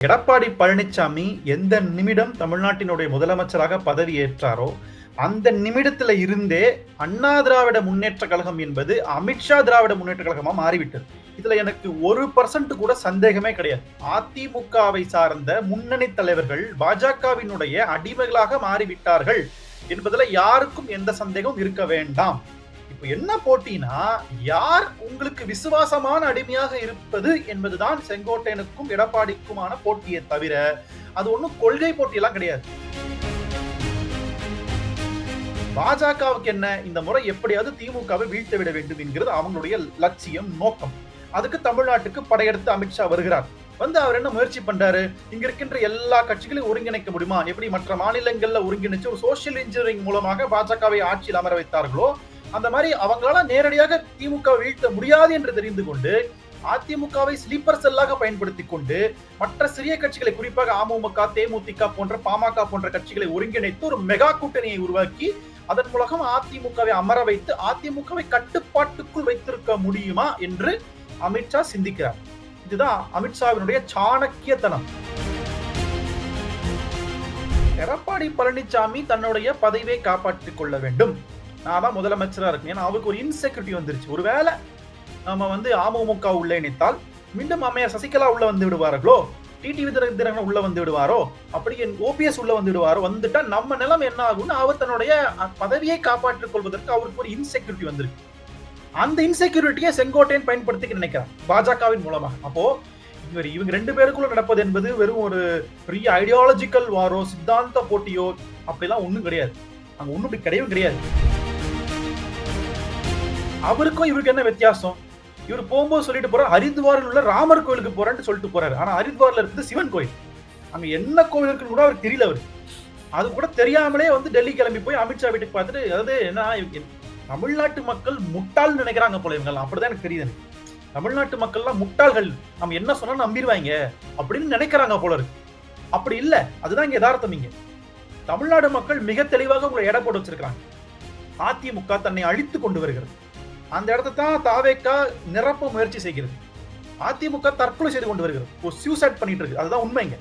எடப்பாடி பழனிசாமி எந்த நிமிடம் தமிழ்நாட்டினுடைய முதலமைச்சராக பதவி ஏற்றாரோ அந்த நிமிடத்துல இருந்தே அண்ணா திராவிட முன்னேற்ற கழகம் என்பது அமித்ஷா திராவிட முன்னேற்ற கழகமா மாறிவிட்டது. இதுல எனக்கு ஒரு பர்சன்ட் கூட சந்தேகமே கிடையாது. அதிமுகவை சார்ந்த முன்னணி தலைவர்கள் பாஜகவினுடைய அடிமைகளாக மாறிவிட்டார்கள் என்பதுல யாருக்கும் எந்த சந்தேகமும் இருக்க வேண்டாம். என்ன போட்டினா யார் உங்களுக்கு விசுவாசமான அடிமையாக இருப்பது என்பதுதான் செங்கோட்டையனுக்கும் எடப்பாடிக்குமான போட்டியை தவிர அது ஒன்றும் கொள்கை போட்டியெல்லாம் கிடையாது. பாஜகவுக்கு என்ன இந்த முறை எப்படியாவது திமுகவை வீழ்த்த விட வேண்டும் என்கிறது அவங்களுடைய லட்சியம் நோக்கம். அதுக்கு தமிழ்நாட்டுக்கு படையெடுத்து அமித்ஷா வருகிறார். வந்து அவர் என்ன முயற்சி பண்றாரு? இங்க இருக்கின்ற எல்லா கட்சிகளையும் ஒருங்கிணைக்க முடியுமா? எப்படி மற்ற மாநிலங்கள்ல ஒருங்கிணைச்சு ஒரு சோசியல் இன்ஜினியரிங் மூலமாக பாஜகவை ஆட்சியில் அமர வைத்தார்களோ அந்த மாதிரி அவங்களால நேரடியாக திமுக வீழ்த்த முடியாது என்று தெரிந்து கொண்டு அதிமுகவை ஸ்லீப்பர் செல்லாக பயன்படுத்தி கொண்டு மற்ற சிறிய கட்சிகளை குறிப்பாக அமமுக தேமுதிக போன்ற பாமக போன்ற கட்சிகளை ஒருங்கிணைத்து ஒரு மெகா கூட்டணியை உருவாக்கி அதன் மூலம் அதிமுகவை அமர வைத்து அதிமுகவை கட்டுப்பாட்டுக்குள் வைத்திருக்க முடியுமா என்று அமித்ஷா சிந்திக்கிறார். இதுதான் அமித்ஷாவினுடைய சாணக்கியத்தனம். எடப்பாடி பழனிசாமி தன்னுடைய பதவியை காப்பாற்றிக் கொள்ள வேண்டும். நான் தான் முதலமைச்சராக இருக்கேன். ஏன்னா அவருக்கு ஒரு இன்செக்யூரிட்டி வந்துருச்சு. ஒருவேளை நம்ம வந்து அமமுக உள்ள இணைத்தால் மீண்டும் அம்மையார் சசிகலா உள்ள வந்து விடுவார்களோ? டிடிவி தினகரன் உள்ள வந்து விடுவாரோ? அப்படி ஓபிஎஸ் உள்ள வந்து விடுவாரோ? வந்துட்டா நம்ம நிலம் என்ன ஆகும்னு அவர் தன்னுடைய பதவியை காப்பாற்றிக் கொள்வதற்கு அவருக்கு ஒரு இன்செக்யூரிட்டி வந்திருக்கு. அந்த இன்செக்யூரிட்டியை செங்கோட்டையன் பயன்படுத்திக்க நினைக்கிறார் பாஜகவின் மூலமாக. அப்போ இவர் இவங்க ரெண்டு பேருக்குள்ள நடப்பது என்பது வெறும் ஒரு பெரிய ஐடியாலஜிக்கல் வாரோ சித்தாந்த போட்டியோ அப்படிலாம் ஒன்றும் கிடையாது. அங்கே ஒன்றும் இப்படி கிடையவே கிடையாது. அவருக்கும் இவருக்கு என்ன வித்தியாசம்? இவர் போகும்போது சொல்லிட்டு போறாரு ஹரித்வாரில் உள்ள ராமர் கோயிலுக்கு போறேன்னு சொல்லிட்டு போறாரு. ஆனா ஹரித்வாரில் இருக்குது சிவன் கோயில். அங்க என்ன கோவில் இருக்குன்னு கூட அவருக்கு தெரியல அவர். அது கூட தெரியாமலே வந்து டெல்லி கிளம்பி போய் அமித்ஷா வீட்டுக்கு பார்த்துட்டு அதாவது என்ன தமிழ்நாட்டு மக்கள் முட்டாள் நினைக்கிறாங்க போல இவங்க அப்படிதான் எனக்கு தெரியுது எனக்கு. தமிழ்நாட்டு மக்கள்லாம் முட்டாள்கள். நம்ம என்ன சொன்னாலும் நம்பிடுவாங்க அப்படின்னு நினைக்கிறாங்க போல இருக்கு. அப்படி இல்ல. அதுதான் இங்க யதார்த்தம் இங்க. தமிழ்நாடு மக்கள் மிக தெளிவாக உங்களை எடை போட்டு வச்சிருக்காங்க அதிமுக தன்னை அழித்து கொண்டு வருகிறது. அந்த இடத்த தான் தாவேக்கா நிரப்ப முயற்சி செய்கிறது. அதிமுக தற்கொலை செய்து கொண்டு வருகிறது. ஒரு சூசைட் பண்ணிட்டு இருக்கு அதுதான் உண்மைங்க.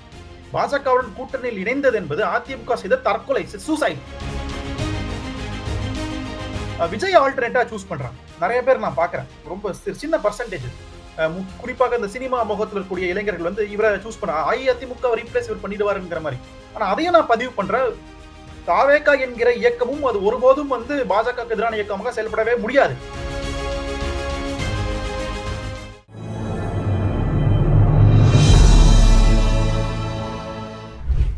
பாஜகவுடன் கூட்டணியில் இணைந்தது என்பது அதிமுக செய்த தற்கொலை சூசைட் விஜய் ஆல்டர்னேட்டா சூஸ் பண்றாங்க. நிறைய பேர் நான் பாக்குறேன் ரொம்ப சின்ன பர்சன்டேஜ் குறிப்பாக இந்த சினிமா முகத்தில் இருக்கக்கூடிய இளைஞர்கள் வந்து இவரை சூஸ் பண்ண அஇஅதிமுக ரீப்ளேஸ் இவர் பண்ணிடுவாருங்கிற மாதிரி. ஆனா அதையும் நான் பதிவு பண்றேன். தாவேக்கா என்கிற இயக்கமும் அது ஒருபோதும் வந்து பாஜக எதிரான இயக்கமாக செயல்படவே முடியாது.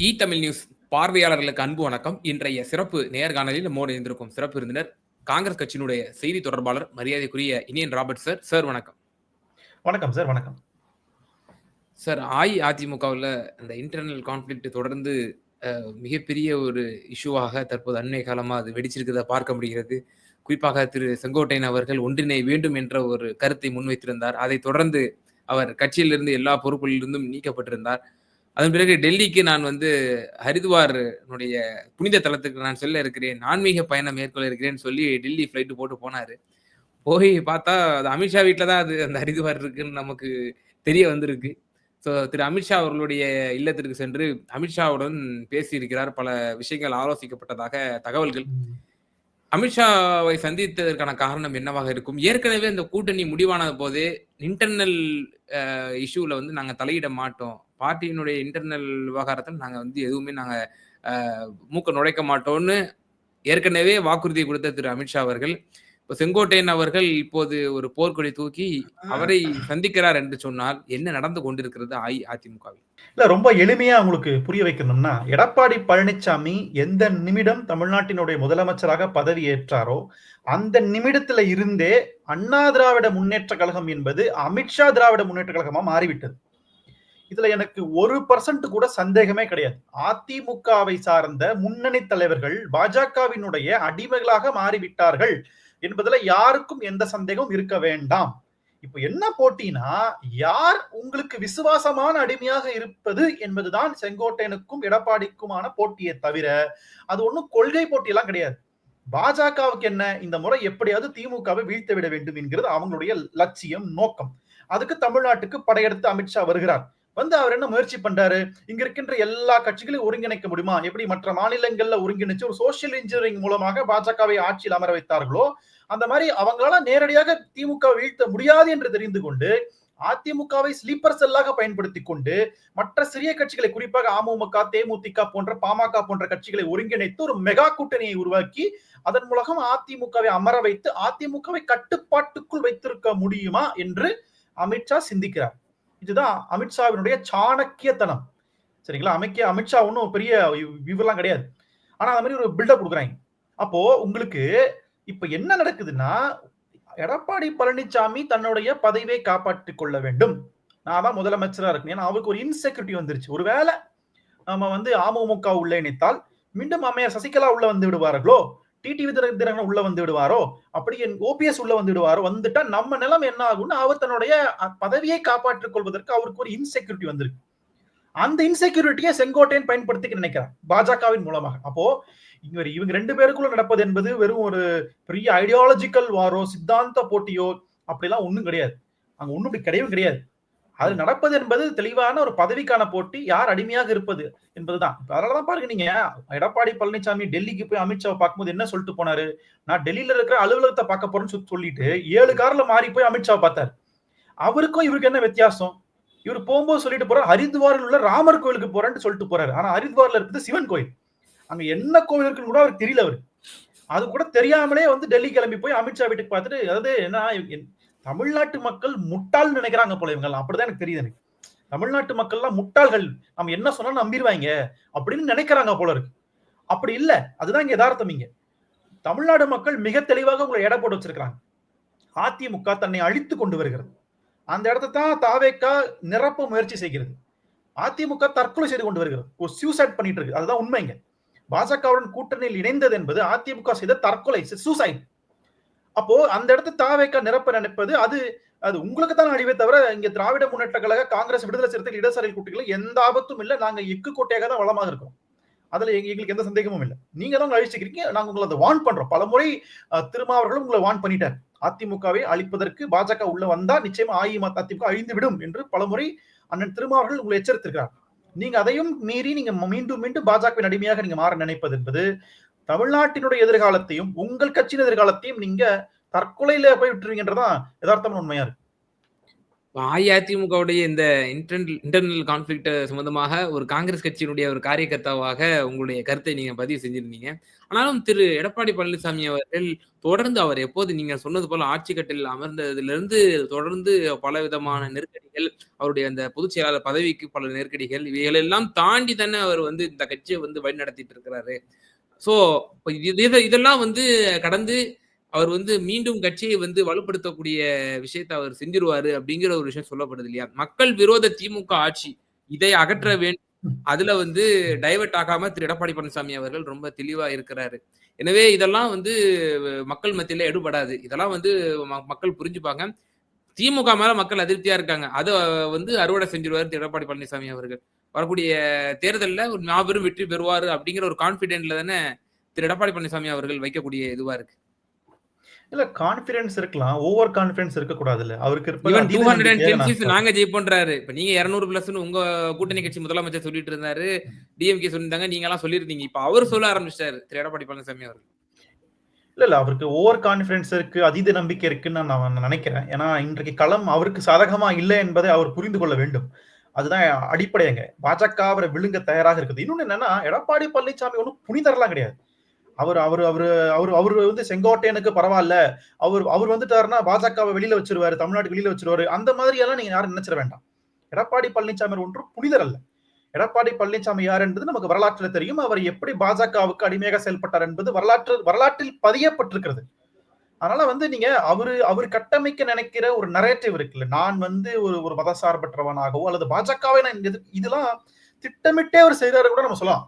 இ தமிழ் நியூஸ் பார்வையாளர்களுக்கு அன்பு வணக்கம். இன்றைய சிறப்பு நேர்காணலில் நம்மோடு இருந்திருக்கும் சிறப்பு விருந்தினர் காங்கிரஸ் கட்சியினுடைய செய்தி தொடர்பாளர் மரியாதைக்குரிய இனியன் ராபர்ட் சார். சார் வணக்கம். வணக்கம் சார் வணக்கம். சார் அஇஅதிமுகவில் அந்த இன்டர்னல் கான்ஃபிளிக்ட் தொடர்ந்து மிகப்பெரிய ஒரு இஷ்யூவாக தற்போது அண்மை காலமாக அது வெடிச்சிருக்கிறத பார்க்க முடிகிறது. குறிப்பாக திரு செங்கோட்டையன் அவர்கள் ஒன்றிணை வேண்டும் என்ற ஒரு கருத்தை முன்வைத்திருந்தார். அதை தொடர்ந்து அவர் கட்சியிலிருந்து எல்லா பொறுப்புகளிலிருந்தும் நீக்கப்பட்டிருந்தார். அதன் பிறகு டெல்லிக்கு நான் வந்து ஹரித்வாருடைய புனித தலத்துக்கு நான் சொல்ல இருக்கிறேன் ஆன்மீக பயணம் மேற்கொள்ள இருக்கிறேன்னு சொல்லி டெல்லி ஃப்ளைட்டு போட்டு போனாரு. போய் பார்த்தா அது அமித்ஷா வீட்டில் தான் அது அந்த ஹரித்வார் இருக்குன்னு நமக்கு தெரிய வந்திருக்கு. ஸோ திரு அமித்ஷா அவர்களுடைய இல்லத்திற்கு சென்று அமித்ஷாவுடன் பேசியிருக்கிறார். பல விஷயங்கள் ஆலோசிக்கப்பட்டதாக தகவல்கள். அமித்ஷாவை சந்தித்ததற்கான காரணம் என்னவாக இருக்கும்? ஏற்கனவே அந்த கூட்டணி முடிவானது போதே இன்டர்னல் இஷ்யூவில் வந்து நாங்கள் தலையிட மாட்டோம். பார்ட்டியினுடைய இன்டர்னல் விவகாரத்தில் நாங்கள் வந்து எதுவுமே நாங்கள் மூக்க நுழைக்க மாட்டோம்னு ஏற்கனவே வாக்குறுதி கொடுத்த திரு அமித்ஷா அவர்கள். இப்போ செங்கோட்டையன் அவர்கள் இப்போது ஒரு போர்க்கொடி தூக்கி அவரை சந்திக்கிறார் என்று சொன்னால் என்ன நடந்து கொண்டிருக்கிறது அஇஅதிமுகவில்? இல்ல ரொம்ப எளிமையா உங்களுக்கு புரிய வைக்கணும்னா எடப்பாடி பழனிசாமி எந்த நிமிடம் தமிழ்நாட்டினுடைய முதலமைச்சராக பதவி ஏற்றாரோ அந்த நிமிடத்துல இருந்தே அண்ணா திராவிட முன்னேற்ற கழகம் என்பது அமித்ஷா திராவிட முன்னேற்ற கழகமா மாறிவிட்டது. இதுல எனக்கு ஒரு பர்சன்ட் கூட சந்தேகமே கிடையாது. அதிமுகவை சார்ந்த முன்னணி தலைவர்கள் பாஜகவினுடைய அடிமைகளாக மாறிவிட்டார்கள் என்பதுல யாருக்கும் எந்த சந்தேகமும் இருக்க வேண்டாம். இப்போ என்ன போட்டினா யார் உங்களுக்கு விசுவாசமான அடிமையாக இருப்பது என்பதுதான் செங்கோட்டையனுக்கும் எடப்பாடிக்குமான போட்டியை தவிர அது ஒன்றும் கொள்கை போட்டியெல்லாம் கிடையாது. பாஜகவுக்கு என்ன இந்த முறை எப்படியாவது திமுகவை வீழ்த்த விட வேண்டும் என்கிறது அவங்களுடைய லட்சியம் நோக்கம். அதுக்கு தமிழ்நாட்டுக்கு படையெடுத்து அமித்ஷா வருகிறார். வந்து அவர் என்ன முயற்சி பண்றாரு? இங்க இருக்கின்ற எல்லா கட்சிகளையும் ஒருங்கிணைக்க முடியுமா? எப்படி மற்ற மாநிலங்கள்ல ஒருங்கிணைச்சு ஒரு சோசியல் இன்ஜினியரிங் மூலமாக பாஜகவை ஆட்சியில் அமர வைத்தார்களோ? அந்த மாதிரி அவங்களால நேரடியாக திமுக வீழ்த்த முடியாது என்று தெரிந்து கொண்டு அதிமுகவை ஸ்லீப்பர் செல்லாக பயன்படுத்தி கொண்டு மற்ற சிறிய கட்சிகளை குறிப்பாக அமமுக தேமுதிக போன்ற பாமக போன்ற கட்சிகளை ஒருங்கிணைத்து ஒரு மெகா கூட்டணியை உருவாக்கி அதன் மூலம் அதிமுகவை அமர வைத்து அதிமுகவை கட்டுப்பாட்டுக்குள் வைத்திருக்க முடியுமா என்று அமித்ஷா சிந்திக்கிறார். இதுதான் அமித்ஷாவினுடைய சாணக்கியத்தனம். சரிங்களா? அமைக்க அமித்ஷா ஒன்றும் பெரிய விவரம் கிடையாது. ஆனால் அந்த மாதிரி ஒரு பில்டப் கொடுக்குறாங்க. அப்போ உங்களுக்கு இப்ப என்ன நடக்குதுன்னா எடப்பாடி பழனிசாமி தன்னுடைய பதவியை காப்பாற்றி கொள்ள வேண்டும். நான் தான் முதலமைச்சராக இருக்கேன். ஏன்னா அவருக்கு ஒரு இன்செக்யூரிட்டி வந்துருச்சு. ஒருவேளை நம்ம வந்து அமமுக உள்ள இணைத்தால் மீண்டும் அம்மையார் சசிகலா உள்ள வந்து விடுவார்களோ? டிடிவி தினகரன் உள்ள வந்து விடுவாரோ? அப்படி என் ஓபிஎஸ் உள்ள வந்து விடுவாரோ? வந்துட்டா நம்ம நிலம் என்ன ஆகும்னு அவர் தன்னுடைய பதவியை காப்பாற்றிக் கொள்வதற்கு அவருக்கு ஒரு இன்செக்யூரிட்டி வந்திருக்கு. அந்த இன்செக்யூரிட்டியை செங்கோட்டையன் பயன்படுத்திக்க நினைக்கிறார் பாஜகவின் மூலமாக. அப்போ இவர் இவங்க ரெண்டு பேருக்குள்ள நடப்பது என்பது வெறும் ஒரு பெரிய ஐடியாலஜிக்கல் வாரோ சித்தாந்த போட்டியோ அப்படிலாம் ஒன்றும் கிடையாது. அங்க ஒன்றும் இப்படி கிடையவும் கிடையாது. அது நடப்பது என்பது தெளிவான ஒரு பதவிக்கான போட்டி யார் அடிமையாக இருப்பது என்பதுதான். அதனாலதான் பாருங்க நீங்க எடப்பாடி பழனிசாமி டெல்லிக்கு போய் அமித்ஷாவை பார்க்கும்போது என்ன சொல்லிட்டு போனாரு? நான் டெல்லியில இருக்கிற அலுவலகத்தை பார்க்க போறேன்னு சொல்லிட்டு ஏழு கார்ல மாறி போய் அமித்ஷாவை பார்த்தாரு. அவருக்கும் இவருக்கு என்ன வித்தியாசம்? இவர் போகும்போது சொல்லிட்டு போறாரு ஹரித்வாரில் உள்ள ராமர் கோயிலுக்கு போறேன்னு சொல்லிட்டு போறாரு. ஆனா ஹரித்வார்ல இருக்கிறது சிவன் கோயில். அங்க என்ன கோவில் இருக்குன்னு கூட அவருக்கு தெரியல அவரு. அது கூட தெரியாமலே வந்து டெல்லி கிளம்பி போய் அமித்ஷா வீட்டுக்கு பார்த்துட்டு அதாவது என்ன தமிழ்நாட்டு மக்கள் முட்டாள் நினைக்கிறாங்க போல இவங்க அப்படிதான் எனக்கு தெரியுது எனக்கு. தமிழ்நாட்டு மக்கள்லாம் முட்டாள்கள். நம்ம என்ன சொன்னாலும் நம்பிடுவாங்க. அப்படின்னு நினைக்கிறாங்க போல இருக்கு. அப்படி இல்ல. அதுதான் இங்க யதார்த்தம் இங்க. தமிழ்நாடு மக்கள் மிக தெளிவாக உங்களை எடை போட்டு வச்சிருக்காங்க அதிமுக தன்னை அழித்து கொண்டு வருகிறது. அந்த இடத்த தான் தாவேக்கா நிரப்ப முயற்சி செய்கிறது. அதிமுக தற்கொலை செய்து கொண்டு வருகிறது. ஒரு சூசைட் பண்ணிட்டு இருக்கு. அதுதான் உண்மைங்க பாஜகவுடன் கூட்டணியில் இணைந்தது என்பது அதிமுக செய்த தற்கொலை சூசைட் அப்போ அந்த இடத்து தாவேக்கா நிரப்ப நினைப்பது அது அது உங்களுக்கு தான் அழிவே தவிர இங்க திராவிட முன்னேற்ற கழக காங்கிரஸ் விடுதலை சிறுத்தை இடசாரில் கூட்டிகள் எந்த ஆபத்தும் இல்லை. நாங்க எக்கு கோட்டையாக தான் வளமாக இருக்கோம் அதுல எங்களுக்கு எந்த சந்தேகமும் இல்லை. நீங்க தான் அழிச்சுக்கிறீங்க. நாங்க உங்களை அதை வான் பண்றோம். பல முறை திருமாவர்களும் உங்களை வான் பண்ணிட்டார். அதிமுகவை அழிப்பதற்கு பாஜக உள்ள வந்தா நிச்சயமா அஇஅதிமுக அழிந்து விடும் என்று பலமுறை அண்ணன் திருமாவர்கள் உங்களை எச்சரித்திருக்கிறார். நீங்க அதையும் மீறி நீங்க மீண்டும் மீண்டும் பாஜகவின் அடிமையாக நீங்க மாற நினைப்பது என்பது தமிழ்நாட்டினுடைய எதிர்காலத்தையும் உங்கள் கட்சியின் எதிர்காலத்தையும் நீங்க தற்கொலையில போய் விட்டுருவீங்கன்றதான் யதார்த்தமான உண்மையா இருக்கு? அஇஅதிமுகவுடைய இந்த இன்டர்னல் இன்டர்னல் கான்ஃபிளிக்ட் சம்பந்தமாக ஒரு காங்கிரஸ் கட்சியினுடைய ஒரு காரியகர்த்தாவாக உங்களுடைய கருத்தை நீங்க பதிவு செஞ்சிருந்தீங்க. ஆனாலும் திரு எடப்பாடி பழனிசாமி அவர்கள் தொடர்ந்து அவர் எப்போது நீங்க சொன்னது போல ஆட்சி கட்டில் அமர்ந்ததிலிருந்து தொடர்ந்து பல விதமான நெருக்கடிகள் அவருடைய அந்த பொதுச் செயலாளர் பதவிக்கு பல நெருக்கடிகள் இவைகள் எல்லாம் தாண்டி தானே அவர் வந்து இந்த கட்சியை வந்து வழி நடத்திட்டு இருக்கிறாரு. ஸோ இதெல்லாம் வந்து கடந்து அவர் வந்து மீண்டும் கட்சியை வந்து வலுப்படுத்தக்கூடிய விஷயத்தை அவர் செஞ்சிருவாரு அப்படிங்கிற ஒரு விஷயம் சொல்லப்படுது இல்லையா? மக்கள் விரோத திமுக ஆட்சி இதை அகற்ற வேண்டும் அதுல வந்து டைவர்ட் ஆகாம திரு. எடப்பாடி பழனிசாமி அவர்கள் ரொம்ப தெளிவா இருக்கிறாரு. எனவே இதெல்லாம் வந்து மக்கள் மத்தியில எடுபடாது. இதெல்லாம் வந்து மக்கள் புரிஞ்சுப்பாங்க. திமுக மேல மக்கள் அதிருப்தியா இருக்காங்க. அதை வந்து அறுவடை செஞ்சிருவாரு திரு. எடப்பாடி பழனிசாமி அவர்கள். வரக்கூடிய தேர்தலில் ஒரு மாபெரும் வெற்றி பெறுவாரு அப்படிங்கிற ஒரு கான்பிடென்ட்ல தானே திரு எடப்பாடி பழனிசாமி அவர்கள் வைக்கக்கூடிய இதுவா இருக்கு. இல்ல கான்பிடன்ஸ் இருக்கலாம். ஓவர் கான்பிடன்ஸ் இருக்க கூடாது இல்ல அவருக்கு two hundred and ten seats நாங்க ஜெயிப்போன்றாரு. இப்ப நீங்க இருநூறு பிளஸ் உங்க கூட்டணி கட்சி முதலமைச்சர் சொல்லிட்டு இருந்தாரு. டிஎம்கே சொல்லியிருந்தாங்க. நீங்க எல்லாம் சொல்லிருந்தீங்க இப்ப அவர் சொல்ல ஆரம்பிச்சிட்டாரு திரு எடப்பாடி பழனிசாமி அவர்கள். இல்ல இல்ல அவருக்கு ஓவர் கான்பிடன்ஸ் இருக்கு அதீத நம்பிக்கை இருக்குன்னு நான் நினைக்கிறேன். ஏன்னா இன்றைக்கு களம் அவருக்கு சாதகமா இல்லை என்பதை அவர் புரிந்து கொள்ள வேண்டும். அதுதான் அடிப்படையங்க பாஜக அவரை விழுங்க தயாராக இருக்குது. இன்னொன்னு என்னன்னா எடப்பாடி பழனிசாமி ஒன்றும் புனிதரெல்லாம் கிடையாது. அவர் அவர் அவரு அவர் அவர் வந்து செங்கோட்டையனுக்கு பரவாயில்ல. அவர் அவர் வந்துட்டாருன்னா பாஜகவை வெளியில வச்சிருவாரு தமிழ்நாட்டுக்கு வெளியில வச்சிருவாரு. அந்த மாதிரி எல்லாம் நீங்க யாரும் நினைச்சிட வேண்டாம். எடப்பாடி பழனிசாமி ஒன்று புனிதர் அல்ல. எடப்பாடி பழனிசாமி யார் என்பது நமக்கு வரலாற்றில் தெரியும். அவர் எப்படி பாஜகவுக்கு அடிமையாக செயல்பட்டார் என்பது வரலாற்று வரலாற்றில் பதியப்பட்டிருக்கிறது. அதனால வந்து நீங்க அவரு அவர் கட்டமைக்க நினைக்கிற ஒரு நரேட்டிவ் இருக்குல்ல. நான் வந்து ஒரு ஒரு மதசார்பற்றவனாகவோ அல்லது பாஜகவை நான் இதெல்லாம் திட்டமிட்டே அவர் செய்யறாரு கூட நம்ம சொல்லலாம்.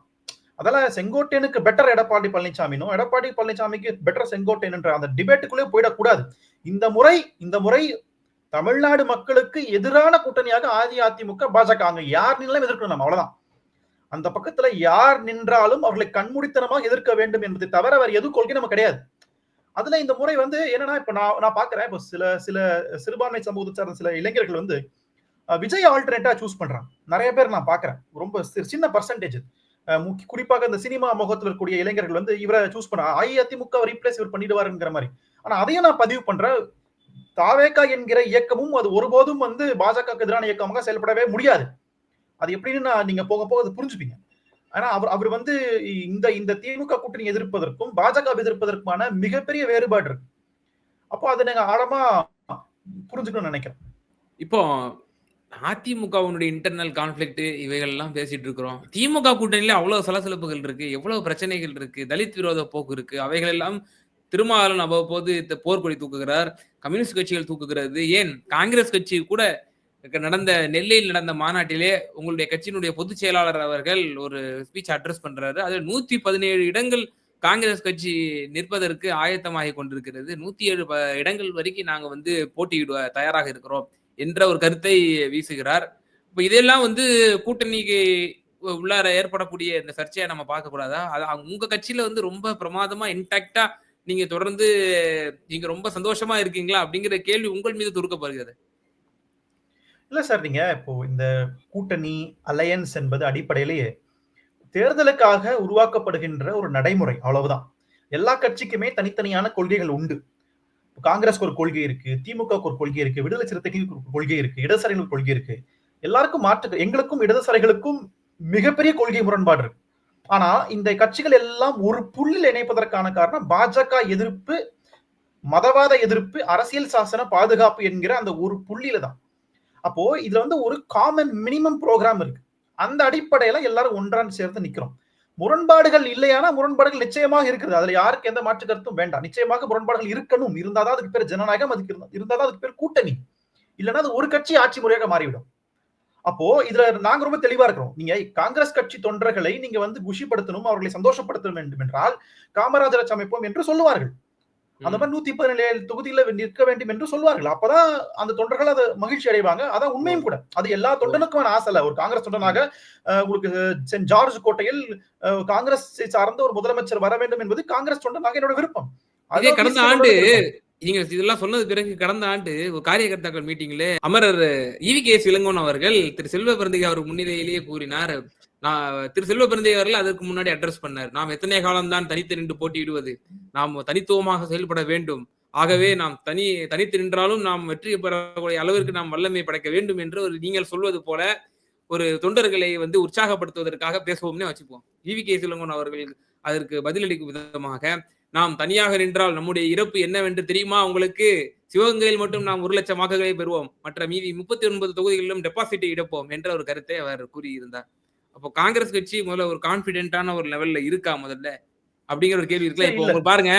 அதெல்லாம் செங்கோட்டையனுக்கு பெட்டர் எடப்பாடி பழனிசாமினும் எடப்பாடி பழனிசாமிக்கு பெட்டர் செங்கோட்டையன் என்ற அந்த டிபேட்டுக்குள்ளே போயிடக்கூடாது. இந்த முறை இந்த முறை தமிழ்நாடு மக்களுக்கு எதிரான கூட்டணியாக அஇஅதிமுக பாஜக அங்க யார் நின்றாலும் எதிர்க்கணும் நம்ம அவ்வளவுதான். அந்த பக்கத்துல யார் நின்றாலும் அவர்களை கண்மூடித்தனமாக எதிர்க்க வேண்டும் என்பதை தவிர வேற எது கொள்கை நம்ம கிடையாது. அதுல இந்த முறை வந்து என்னன்னா இப்ப நான் நான் பாக்குறேன் இப்ப சில சில சிறுபான்மை சமூகத்தை சார்ந்த சில இளைஞர்கள் வந்து விஜய் ஆல்டர்னேட்டா சூஸ் பண்றாங்க. நிறைய பேர் நான் பாக்குறேன். ரொம்ப சி- சின்ன பர்சன்டேஜ் குறிப்பாக இந்த சினிமா முகத்தில் இருக்கக்கூடிய இளைஞர்கள் வந்து இவரை சூஸ் பண்ண அஇஅதிமுக ரீப்ளேஸ் இவர் பண்ணிடுவாருங்கிற மாதிரி. ஆனா அதையும் நான் பதிவு பண்றேன். தாவேகா என்கிற இயக்கமும் அது ஒருபோதும் வந்து பாஜக எதிரான இயக்கமாக செயல்படவே முடியாது. அது எப்படின்னு நான் நீங்க போக போக அது புரிஞ்சுப்பீங்க. ஆனா அவர் அவர் வந்து இந்த இந்த திமுக கூட்டணி எதிர்ப்பதற்கும் பாஜக எதிர்ப்பதற்குமான மிகப்பெரிய வேறுபாடு இருக்கு. அப்போ அதை நீங்க ஆழமா புரிஞ்சுக்கணும்னு நினைக்கிறேன். இப்போ அதிமுகவினுடைய இன்டர்னல் கான்ஃபிளிக்ட் இவைகள்லாம் பேசிட்டு இருக்கிறோம் திமுக கூட்டணியில அவ்வளவு சலசலப்புகள் இருக்கு எவ்வளவு பிரச்சனைகள் இருக்கு தலித் விரோத போக்கு இருக்கு அவைகள் எல்லாம் திருமாவளவன் அவ்வப்போது இந்த போர்க்கொடி தூக்குகிறார் கம்யூனிஸ்ட் கட்சிகள் தூக்குகிறது. ஏன்? காங்கிரஸ் கட்சி கூட நடந்த நெல்லையில் நடந்த மாநாட்டிலே உங்களுடைய கட்சியினுடைய பொதுச் செயலாளர் அவர்கள் ஒரு ஸ்பீச் அட்ரஸ் பண்றாரு. அதில் நூத்தி பதினேழு இடங்கள் காங்கிரஸ் கட்சி நிற்பதற்கு ஆயத்தமாகி கொண்டிருக்கிறது. நூத்தி ஏழு ப- இடங்கள் வரைக்கும் நாங்க வந்து போட்டியிடுவ தயாராக இருக்கிறோம். என்ற ஒரு கருத்தை வீசுகிறார். இப்போ இதெல்லாம் வந்து கூட்டணிக்கு உள்ளார ஏற்படக்கூடிய இந்த சர்ச்சையை நம்ம பார்க்க கூடாதா அது அவங்க- உங்க கட்சியில வந்து ரொம்ப பிரமாதமா இன்டாக்டா நீங்க தொடர்ந்து நீங்க ரொம்ப சந்தோஷமா இருக்கீங்களா? அப்படிங்கிற கேள்வி உங்கள் மீது துருக்கப்படுகிறது இல்ல சார் நீங்க இப்போ இந்த கூட்டணி அலையன்ஸ் என்பது அடிப்படையிலேயே தேர்தலுக்காக உருவாக்கப்படுகின்ற ஒரு நடைமுறை அவ்வளவுதான். எல்லா கட்சிக்குமே தனித்தனியான கொள்கைகள் உண்டு. காங்கிரஸ்க்கு ஒரு கொள்கை இருக்கு திமுகவுக்கு ஒரு கொள்கை இருக்கு விடுதலை சிறுத்தைகளுக்கு ஒரு கொள்கை இருக்கு இடதுசாரிகளுக்கு கொள்கை இருக்கு. எல்லாருக்கும் மாற்று எங்களுக்கும் இடதுசாரிகளுக்கும் மிகப்பெரிய கொள்கை முரண்பாடு இருக்கு. ஆனா இந்த கட்சிகள் எல்லாம் ஒரு புள்ளில் இணைப்பதற்கான காரணம் பாஜக எதிர்ப்பு மதவாத எதிர்ப்பு அரசியல் சாசன பாதுகாப்பு என்கிற அந்த ஒரு புள்ளியில தான். அப்போ இதுல வந்து ஒரு காமன் மினிமம் ப்ரோக்ராம் இருக்கு. அந்த அடிப்படையில எல்லாரும் ஒன்றான் சேர்ந்து நிக்கிறோம். முரண்பாடுகள் இல்லையானா முரண்பாடுகள் நிச்சயமாக இருக்குது. அதுல யாருக்கு எந்த மாற்று கருத்தும் வேண்டாம். நிச்சயமாக முரண்பாடுகள் இருக்கணும். இருந்தாதான் அதுக்கு பேர் ஜனநாயகம் அதுக்கு இருந்தாதான் அதுக்கு பேர் கூட்டணி. இல்லைன்னா அது ஒரு கட்சி ஆட்சி முறையாக மாறிவிடும். அப்போ இதுல நாங்க ரொம்ப தெளிவா இருக்கிறோம். நீங்க காங்கிரஸ் கட்சி தொண்டர்களை நீங்க வந்து குஷிப்படுத்தணும் அவர்களை சந்தோஷப்படுத்த வேண்டும் என்றால் காமராஜர் சமைப்போம் என்று சொல்லுவார்கள். அந்த மாதிரி நூத்தி பதினேழு தொகுதியில நிற்க வேண்டும் என்று சொல்வார்கள். அப்பதான் அந்த தொண்டர்கள் அதை மகிழ்ச்சி அடைவாங்க. அதான் உண்மையும் கூட. அது எல்லா தொண்டனுக்கும் ஆசை இல்ல. ஒரு காங்கிரஸ் தொண்டனாக உங்களுக்கு சென்ட் ஜார்ஜ் கோட்டையில் காங்கிரஸ் சார்ந்த ஒரு முதலமைச்சர் வர வேண்டும் என்பது காங்கிரஸ் தொண்டனாக என்னோட விருப்பம். அது கடந்த ஆண்டு. நீங்க இதெல்லாம் சொன்னது பிறகு கடந்த ஆண்டு ஒரு காரியகர்த்தாக்கள் மீட்டிங்ல அமரர் ஈவி கே இளங்கோன் அவர்கள் திரு. செல்வ பிறந்தகை அவர் முன்னிலையிலேயே கூறினார். நான் திரு செல்வ பிறந்தகை அவர்கள் அதற்கு முன்னாடி அட்ரஸ் பண்ணார். நாம் எத்தனை காலம் தான் தனித்து நின்று போட்டியிடுவது? நாம் தனித்துவமாக செயல்பட வேண்டும். ஆகவே நாம் தனி தனித்து நின்றாலும் நாம் வெற்றி பெறக்கூடிய அளவிற்கு நாம் வல்லமை படைக்க வேண்டும் என்று ஒரு நீங்கள் சொல்வது போல ஒரு தொண்டர்களை வந்து உற்சாகப்படுத்துவதற்காக பேசுவோம்னே வச்சுப்போம். ஈவி கே சிலங்கோன் அவர்கள் அதற்கு பதிலளிக்கும் விதமாக நாம் தனியாக நின்றால் நம்முடைய இறப்பு என்னவென்று தெரியுமா உங்களுக்கு? சிவகங்கையில் மட்டும் நாம் ஒரு லட்சம் வாக்குகளை பெறுவோம். மற்ற மீதி முப்பத்தி ஒன்பது தொகுதிகளிலும் டெபாசிட்டை இடப்போம் என்ற ஒரு கருத்தை அவர் கூறியிருந்தார். அப்போ காங்கிரஸ் கட்சி முதல்ல ஒரு கான்பிடென்டான ஒரு லெவல்ல இருக்கா முதல்ல? அப்படிங்கிற ஒரு கேள்வி இருக்குல்ல? இப்போ. உங்களுக்கு பாருங்க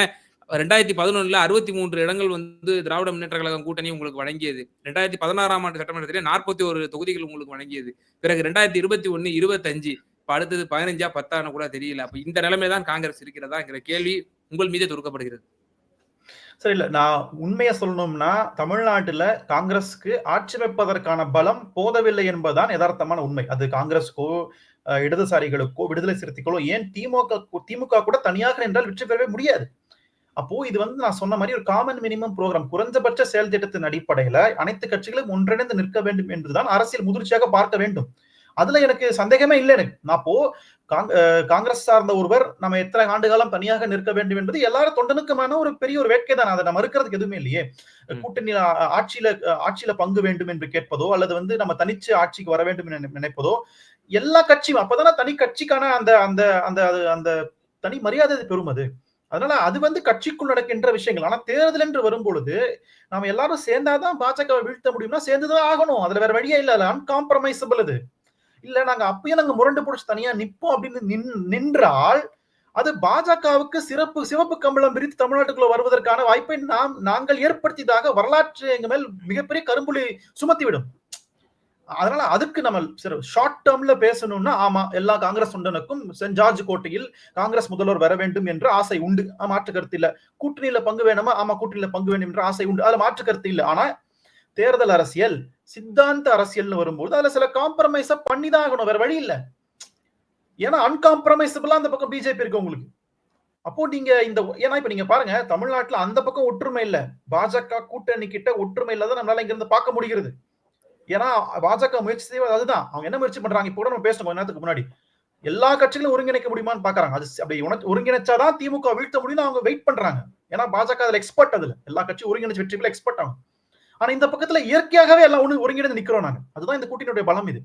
ரெண்டாயிரத்தி பதினொன்னுல அறுபத்தி மூன்று இடங்கள் வந்து திராவிட முன்னேற்ற கழகம் கூட்டணி உங்களுக்கு வழங்கியது. ரெண்டாயிரத்தி பதினாறாம் ஆண்டு சட்டமன்றத்திலே நாற்பத்தி ஒரு தொகுதிகள் உங்களுக்கு வழங்கியது. பிறகு ரெண்டாயிரத்தி இருபத்தி ஒன்னு இருபத்தஞ்சு இப்ப அடுத்தது பதினஞ்சா பத்தான்னு கூட தெரியல. அப்ப இந்த நிலைமையில தான் காங்கிரஸ் இருக்கிறதாங்கிற கேள்வி உங்கள் மீதே தொடுக்கப்படுகிறது. சரி இல்ல நான் உண்மையை சொல்லணும்னா தமிழ்நாட்டுல காங்கிரஸ்க்கு ஆட்சி வைப்பதற்கான பலம் போதவில்லை என்பதுதான் யதார்த்தமான உண்மை. அது காங்கிரஸ்க்கோ இடதுசாரிகளுக்கோ விடுதலை சிறுத்தைகளோ ஏன் திமுக திமுக கூட தனியாக என்றால் வெற்றி பெறவே முடியாது? அப்போ இது வந்து நான் சொன்ன மாதிரி ஒரு காமன் மினிமம் ப்ரோக்ராம் குறைந்தபட்ச செயல் திட்டத்தின் அடிப்படையில அனைத்து கட்சிகளும் ஒன்றிணைந்து நிற்க வேண்டும் என்றுதான் அரசியல் முதிர்ச்சியாக பார்க்க வேண்டும். அதுல எனக்கு சந்தேகமே இல்லை எனக்கு. நான் அஹ், காங்கிரஸ் சார்ந்த ஒருவர் நம்ம எத்தனை ஆண்டு காலம் தனியாக நிற்க வேண்டும் என்பது எல்லாரும் தொண்டனுக்குமான ஒரு பெரிய ஒரு வேட்கை தான். அதை நம்ம மறுக்கிறதுக்கு எதுவுமே இல்லையே. கூட்டணி ஆட்சியில ஆட்சியில பங்கு வேண்டும் என்று கேட்பதோ அல்லது வந்து நம்ம தனிச்சு ஆட்சிக்கு வர வேண்டும் என்று நினைப்பதோ எல்லா கட்சியும் அப்பதானே தனி கட்சிக்கான அந்த அந்த அந்த அது- அந்த தனி மரியாதை பெறும் அது. அதனால அது வந்து கட்சிக்குள் நடக்கின்ற விஷயங்கள். ஆனா தேர்தல் என்று வரும் பொழுது நாம எல்லாரும் சேர்ந்தாதான் பாஜகவை வீழ்த்த முடியும்னா சேர்ந்துதான் ஆகணும். அதுல வேற வழியே இல்ல. அன்காம்ப்ரமைசபிள் அது. இல்ல நாங்க அப்பயும் நாங்க முரண்டு பிடிச்சி தனியா நிப்போம் அப்படின்னு நின்- நின்றால் அது பாஜகவுக்கு சிறப்பு சிவப்பு கம்பளம் விரித்து தமிழ்நாட்டுக்குள்ள வருவதற்கான வாய்ப்பை நாம் நாங்கள் ஏற்படுத்தியதாக வரலாற்று எங்க மேல் மிகப்பெரிய கரும்புலி சுமத்திவிடும். அதனால அதுக்கு நம்ம ஷார்ட் டேர்ம்ல பேசணும்னா ஆமா எல்லா காங்கிரஸ் தொண்டனுக்கும் சென்ட் ஜார்ஜ் கோட்டையில் காங்கிரஸ் முதல்வர் வர வேண்டும் என்ற ஆசை உண்டு. ஆ, மாற்று கருத்து இல்ல. கூட்டணியில பங்கு வேணுமா? ஆமா கூட்டணியில பங்கு வேண்டும் என்ற ஆசை உண்டு. அதுல மாற்று கருத்து இல்லை. ஆனா தேர்தல் அரசியல் சித்தாந்த அரசியல்னு வரும்போது அதுல சில காம்ப்ரமைஸ பண்ணிதான் ஆகணும் வேற வழி இல்லை. ஏன்னா அன்காம்ப்ரமைசபிளா அந்த பக்கம் பிஜேபி இருக்கு உங்களுக்கு. அப்போ நீங்க இந்த ஏன்னா இப்ப நீங்க பாருங்க தமிழ்நாட்டுல அந்த பக்கம் ஒற்றுமை இல்ல. பாஜக கூட்டணி கிட்ட ஒற்றுமை இல்லாத நம்மளால இங்க இருந்து பார்க்க முடிகிறது. ஏன்னா பாஜக முயற்சி செய்வது அதுதான். அவங்க என்ன முயற்சி பண்றாங்க? இப்போ கூட நம்ம பேசணும். கொஞ்ச நேரத்துக்கு முன்னாடி. எல்லா கட்சிகளும் ஒருங்கிணைக்க முடியுமான்னு பாக்குறாங்க. அது அப்படி உண- ஒருங்கிணைச்சாதான் திமுக வீழ்த்த முடியும்னு அவங்க வெயிட் பண்றாங்க. ஏன்னா பாஜக அதுல எக்ஸ்பர்ட் அதுல. எல்லா கட்சியும் ஒருங்கிணைச்சு வெற்றி எக்ஸ்பர்ட் ஆகும் ஆனா இந்த பக்கத்துல இயற்கையாகவே எல்லாம் ஒண்ணு ஒருங்கிணைந்து நிக்கிறோம் நாங்க அதுதான் இந்த கூட்டணியுடைய பலம் இது.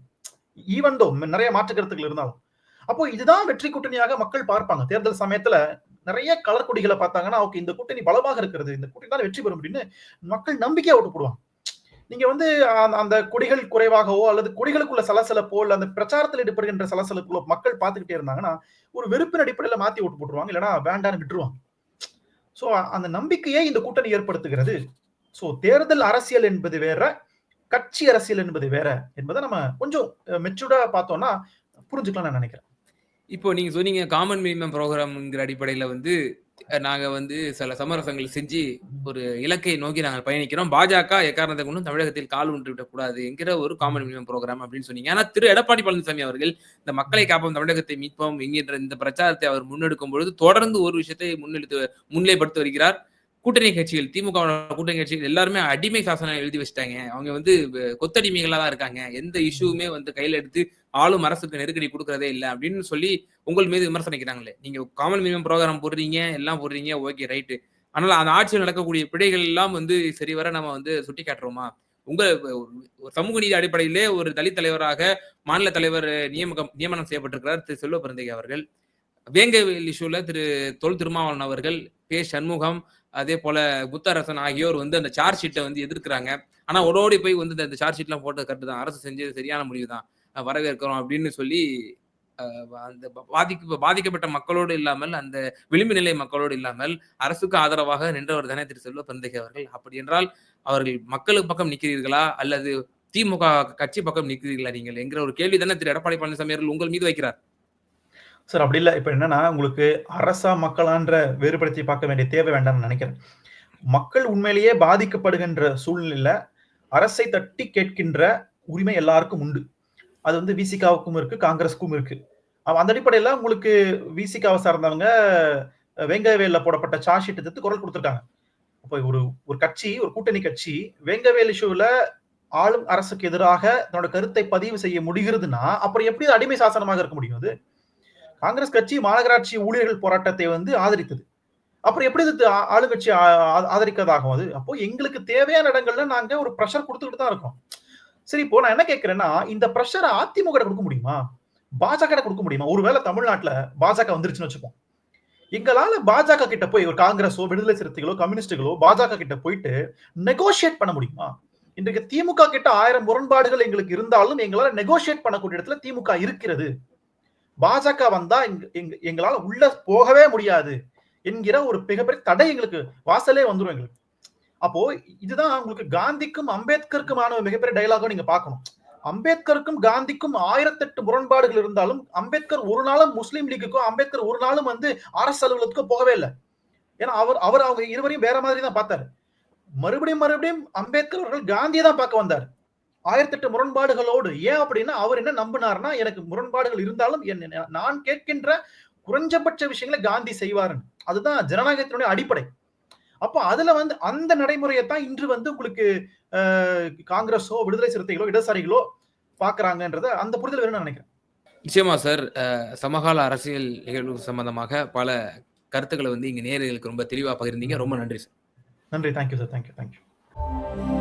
ஈவன் தோ நிறைய மாற்று கருத்துக்கள் இருந்தாலும். அப்போ இதுதான் வெற்றி கூட்டணியாக மக்கள் பார்ப்பாங்க. தேர்தல் சமயத்துல நிறைய கலர் கொடிகளை பார்த்தாங்கன்னா ஓகே இந்த கூட்டணி பலமாக இருக்கிறது. இந்த கூட்டணி தான் வெற்றி பெறும் அப்படின்னு மக்கள் நம்பிக்கையா ஓட்டு போடுவாங்க. நீங்க வந்து அந்த- அந்த கொடிகள் குறைவாகவோ அல்லது கொடிகளுக்குள்ள சலசலப்போ இல்ல அந்த பிரச்சாரத்தில் ஈடுபடுகின்ற சலசலப்புகளோ மக்கள் பார்த்துக்கிட்டே இருந்தாங்கன்னா ஒரு வெறுப்பின் அடிப்படையில மாத்தி ஓட்டு போட்டுருவாங்க. இல்லைன்னா வேண்டான்னு விட்டுருவாங்க. ஸோ அந்த நம்பிக்கையை இந்த கூட்டணி ஏற்படுத்துகிறது. சோ தேர்தல் அரசியல் என்பது வேற கட்சி அரசியல் என்பது வேற என்பதை நம்ம கொஞ்சம் மெச்சூர்டா பார்த்தோம்னா புரிஞ்சுக்கலாம் நான் நினைக்கிறேன். இப்போ நீங்க சொன்னீங்க காமன் மினிமம் ப்ரோக்ராம்ங்கிற அடிப்படையில வந்து நாங்க வந்து சில சமரசங்கள் செஞ்சு ஒரு இலக்கை நோக்கி நாங்கள் பயணிக்கிறோம். பாஜக எக்காரணத்தை கொண்டும் தமிழகத்தில் கால் ஒன்று விடக்கூடாது என்கிற ஒரு காமன் மினிமம் ப்ரோக்ராம் அப்படின்னு சொன்னீங்க. ஆனா திரு எடப்பாடி பழனிசாமி அவர்கள் இந்த மக்களை காப்போம் தமிழகத்தை மீட்போம் என்கின்ற இந்த பிரச்சாரத்தை அவர் முன்னெடுக்கும் பொழுது தொடர்ந்து ஒரு விஷயத்தை முன்னெடுத்து முன்னிலைப்படுத்தி வருகிறார். கூட்டணி கட்சிகள் திமுக கூட்டணி கட்சிகள் எல்லாருமே அடிமை சாசனம் எழுதி வச்சுட்டாங்க. அவங்க வந்து கொத்தடிமைகளா தான் இருக்காங்க. எந்த இஷ்யூவுமே வந்து கையில எடுத்து ஆளும் அரசுக்கு நெருக்கடி கொடுக்கறதே இல்லை அப்படின்னு சொல்லி உங்கள் மீது விமர்சனிக்கிறாங்களே. நீங்க காமன் மினிமம் ப்ரோக்ராம் போடுறீங்க எல்லாம் போடுறீங்க ஓகே ரைட்டு ஆனால் அந்த ஆட்சியில் நடக்கக்கூடிய பிழைகள் எல்லாம் வந்து சரிவர நம்ம வந்து சுட்டி காட்டுறோமா உங்க ஒரு சமூக நீதி அடிப்படையிலே ஒரு தலித் தலைவராக மாநில தலைவர் நியமகம் நியமனம் செய்யப்பட்டிருக்கிறார் திரு செல்வ பிறந்தகை அவர்கள். வேங்கவேல் இஷ்யூல திரு தொல் திருமாவளவன் அவர்கள் பே சண்முகம் அதே போல புத்தரசன் ஆகியோர் வந்து அந்த சார்ஜ் ஷீட்டை வந்து எதிர்க்கிறாங்க. ஆனா ஓடோடி போய் வந்து இந்த சார்ஜ் ஷீட்லாம் போட்டது கரெக்ட் தான். அரசு செஞ்சது சரியான முடிவு தான். வரவேற்கிறோம் அப்படின்னு சொல்லி அந்த பாதிக்க பாதிக்கப்பட்ட மக்களோடு இல்லாமல் அந்த விளிம்பு நிலை மக்களோடு இல்லாமல் அரசுக்கு ஆதரவாக நின்றவர் தானே திரு செல்வ பெருந்தகை அவர்கள். அப்படி என்றால் அவர்கள் மக்களுக்கு பக்கம் நிற்கிறீர்களா அல்லது திமுக கட்சி பக்கம் நிற்கிறீர்களா நீங்கள்? என்கிற ஒரு கேள்வி தானே திரு. எடப்பாடி பழனிசாமி அவர்கள் உங்கள் மீது வைக்கிறார். சார் அப்படி இல்லை. இப்போ என்னன்னா உங்களுக்கு அரசா மக்களான்ற வேறுபடுத்தி பார்க்க வேண்டிய தேவை வேண்டாம்னு நினைக்கிறேன். மக்கள் உண்மையிலேயே பாதிக்கப்படுகின்ற சூழ்நிலையில அரசை தட்டி கேட்கின்ற உரிமை எல்லாருக்கும் உண்டு. அது வந்து விசிகாவுக்கும் இருக்கு காங்கிரஸுக்கும் இருக்கு. அந்த அடிப்படையில உங்களுக்கு விசிகாவை சார்ந்தவங்க அஹ், போடப்பட்ட சார்ஜ் ஷீட் எடுத்து குரல் கொடுத்துருக்காங்க. இப்போ ஒரு ஒரு கட்சி ஒரு கூட்டணி கட்சி வேங்கவேல் இஷ்யூல ஆளும் அரசுக்கு எதிராக தன்னோட கருத்தை பதிவு செய்ய முடிகிறதுனா அப்புறம் எப்படி அது அடிமை சாசனமாக இருக்க முடியும் அது? காங்கிரஸ் கட்சி மாநகராட்சி ஊழியர்கள் போராட்டத்தை வந்து ஆதரித்தது. அப்புறம் எப்படி இது ஆளுங்கட்சி ஆ- ஆதரிக்கிறதாகும் அது? அப்போ எங்களுக்கு தேவையான இடங்கள்ல நாங்க ஒரு ப்ரெஷர் கொடுத்துக்கிட்டு தான் இருக்கோம். சரி இப்போ நான் என்ன கேட்கிறேன்னா இந்த ப்ரெஷரை அதிமுக கொடுக்க முடியுமா? பாஜக கொடுக்க முடியுமா? ஒருவேளை தமிழ்நாட்டுல பாஜக வந்துருச்சுன்னு வச்சுப்போம். எங்களால பாஜக கிட்ட போய் ஒரு காங்கிரஸோ விடுதலை சிறுத்தைகளோ கம்யூனிஸ்டுகளோ பாஜக கிட்ட போயிட்டு நெகோஷியேட் பண்ண முடியுமா? இன்றைக்கு திமுக கிட்ட ஆயிரம் முரண்பாடுகள் எங்களுக்கு இருந்தாலும் எங்களால நெகோஷியேட் பண்ணக்கூடிய இடத்துல திமுக இருக்கிறது. பாஜக வந்தா எங்களால உள்ள போகவே முடியாது என்கிற ஒரு மிகப்பெரிய தடை எங்களுக்கு வாசலே வந்துடும் எங்களுக்கு. அப்போ இதுதான் உங்களுக்கு காந்திக்கும் அம்பேத்கருக்குமான மிகப்பெரிய டைலாக நீங்க பார்க்கணும். அம்பேத்கருக்கும் காந்திக்கும் ஆயிரத்தெட்டு முரண்பாடுகள் இருந்தாலும் அம்பேத்கர் ஒரு நாளும் முஸ்லீம் லீக்குக்கும் அம்பேத்கர் ஒரு நாளும் வந்து அரசு அலுவலகத்துக்கும் போகவே இல்லை. ஏன்னா அவர் அவர் அவங்க இருவரையும் வேற மாதிரி தான் பார்த்தாரு. மறுபடியும் மறுபடியும் அம்பேத்கர் அவர்கள் காந்தியை தான் பார்க்க வந்தார். ஆயிரத்தெட்டு முரண்பாடுகளோடு ஏன் அப்படின்னா அவர் என்ன நம்பினார்னா எனக்கு முரண்பாடுகள் இருந்தாலும் என்ன- நான் கேட்கின்ற குறைஞ்சபட்ச விஷயங்களை காந்தி செய்வாருன்னு. அதுதான் ஜனநாயகத்தினுடைய அடிப்படை. அப்போ அதுல வந்து அந்த நடைமுறையை தான் இன்று வந்து உங்களுக்கு காங்கிரஸோ விடுதலை சிறுத்தைகளோ இடதுசாரிகளோ பாக்குறாங்கன்றத அந்த புரிதல் வேணும்னு நான் நினைக்கிறேன். நிச்சயமா சார். சமகால அரசியல் நிகழ்வு சம்பந்தமாக பல கருத்துக்களை வந்து இங்க நேயர்களுக்கு ரொம்ப தெளிவா பகிர்ந்தீங்க. ரொம்ப நன்றி சார். நன்றி. Thank you sir thank you thank you